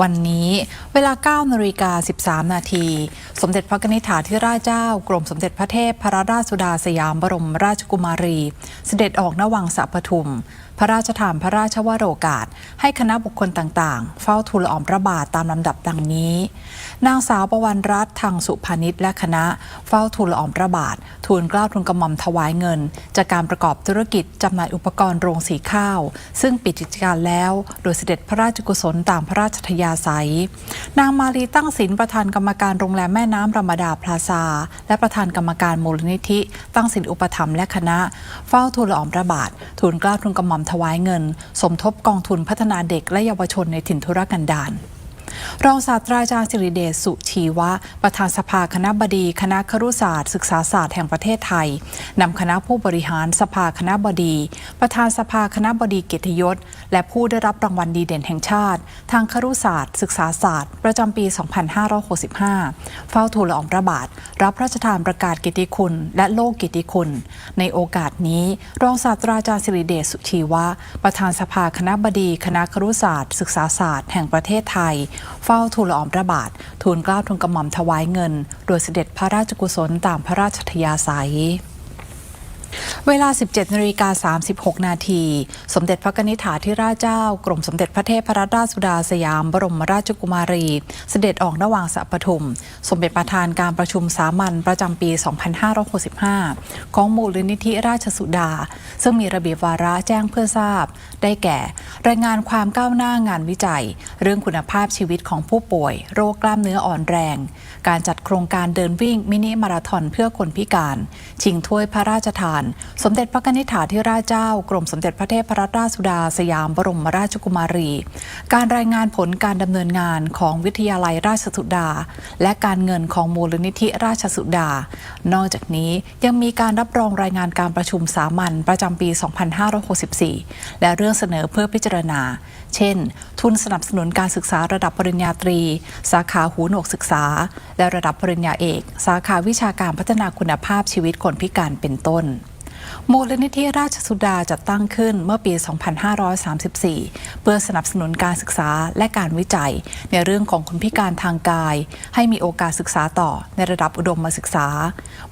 วันนี้เวลา9นาฬิกา13 นาที สมเด็จพระนิธิถาธิราชเจ้า กรมสมเด็จพระเทพพระราชสุดาสยามบรมราชกุมารี เสด็จออกนวังสะปทุม พระราชทานพระราชวโรกาส ให้คณะบุคคลต่างๆ เฝ้าทูลอองพระบาทตามลำดับดังนี้ นางสาวประวันรัตน์ทางสุพาณิชและคณะ เฝ้าทูลอองพระบาท ทูลเกล้าทูลกระหม่อมถวายเงิน จากการประกอบธุรกิจจำหน่ายอุปกรณ์โรงสีข้าว ซึ่งปิดกิจการแล้ว โดยเสด็จพระราชกุศลตามพระราชทยาศัย นางมารีตั้งศิลประธานกรรมการโรงแรมแม่น้ำรมดาพลาซา และประธานกรรมการมูลนิธิ ตั้งศิลอุปถัมภ์และคณะ เฝ้าทูลอองพระบาท ทูลเกล้าทูลกระหม่อมถวายเงิน สมทบกองทุนพัฒนาเด็กและเยาวชนในถิ่นทุรกันดาร รองศาสตราจารย์สิริเดชสุชีวะ ประธานสภาคณะบดีคณะครุศาสตร์ ศึกษาศาสตร์แห่งประเทศไทยนำคณะผู้บริหารสภาคณะบดี ประธานสภาคณะบดีเกียรติยศ และผู้ได้รับรางวัลดีเด่นแห่งชาติ ทางครุศาสตร์ ศึกษาศาสตร์ ประจำปี 2565 เฝ้าทูลละอองพระบาท รับพระราชทานประกาศกียรติคุณ และโลกกียรติคุณ ในโอกาสนี้ รองศาสตราจารย์สิริเดชสุชีวะ ประธานสภาคณะบดี คณะครุศาสตร์ ศึกษาศาสตร์ แห่งประเทศไทยเฝ้าทูลละออมพระบาท ทูลเกล้าทูลกระหม่อมถวายเงิน โดยเสด็จพระราชกุศลตามพระราชทยาศัย เวลา 17นาฬิกา36 นาที สมเด็จพระนิธิถาธิราชเจ้า กรมสมเด็จพระเทพรัตนราชสุดาสยาม บรมราชกุมารี เสด็จออกนวังสะปทุม สมเด็จประธานการประชุมสามัญประจำปี 2565 ของมูลนิธิราชสุดา ซึ่งมีระเบียบวาระแจ้งเพื่อทราบ ได้แก่ รายงานความก้าวหน้างานวิจัย เรื่องคุณภาพชีวิตของผู้ป่วย โรคกล้ามเนื้ออ่อนแรง การจัดโครงการเดินวิ่งมินิมาราธอนเพื่อคนพิการ ชิงถ้วยพระราชทานสมเด็จพระนิธิถาธิราชเจ้า กรมสมเด็จพระเทพรัตนราชสุดา สยามบรมราชกุมารี การรายงานผลการดำเนินงานของวิทยาลัยราชสุดา และการเงินของมูลนิธิราชสุดา นอกจากนี้ยังมีการรับรองรายงานการประชุมสามัญประจำปี 2564 และเรื่องเสนอเพื่อพิจารณา เช่น ทุนสนับสนุนการศึกษาระดับปริญญาตรี สาขาหูหนวกศึกษา และระดับปริญญาเอก สาขาวิชาการพัฒนาคุณภาพชีวิตคนพิการเป็นต้น มูลนิธิราชสุดาจัดตั้งขึ้นเมื่อปี 2534 เพื่อสนับสนุนการศึกษาและการวิจัย ในเรื่องของคนพิการทางกาย ให้มีโอกาสศึกษาต่อในระดับอุดมศึกษา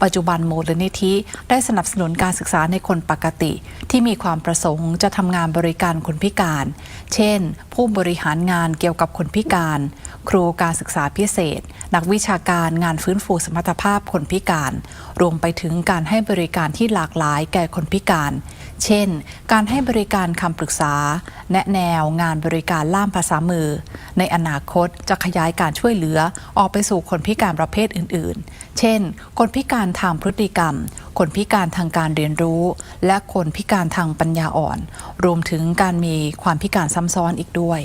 ปัจจุบันมูลนิธิได้สนับสนุนการศึกษาในคนปกติ ที่มีความประสงค์จะทำงานบริการคนพิการ เช่น ผู้บริหารงานเกี่ยวกับคนพิการ ครูการศึกษาพิเศษ นักวิชาการงานฟื้นฟูสมรรถภาพคนพิการ รวมไปถึงการให้บริการที่หลากหลายแก่คนพิการ เช่น การให้บริการคำปรึกษา แนะแนวงานบริการล่ามภาษามือ ในอนาคตจะขยายการช่วยเหลือออกไปสู่คนพิการประเภทอื่น ๆ เช่น คนพิการทางพฤติกรรม คนพิการทางการเรียนรู้ และคนพิการทางปัญญาอ่อน รวมถึงการมีความพิการซ้ำซ้อนอีกด้วย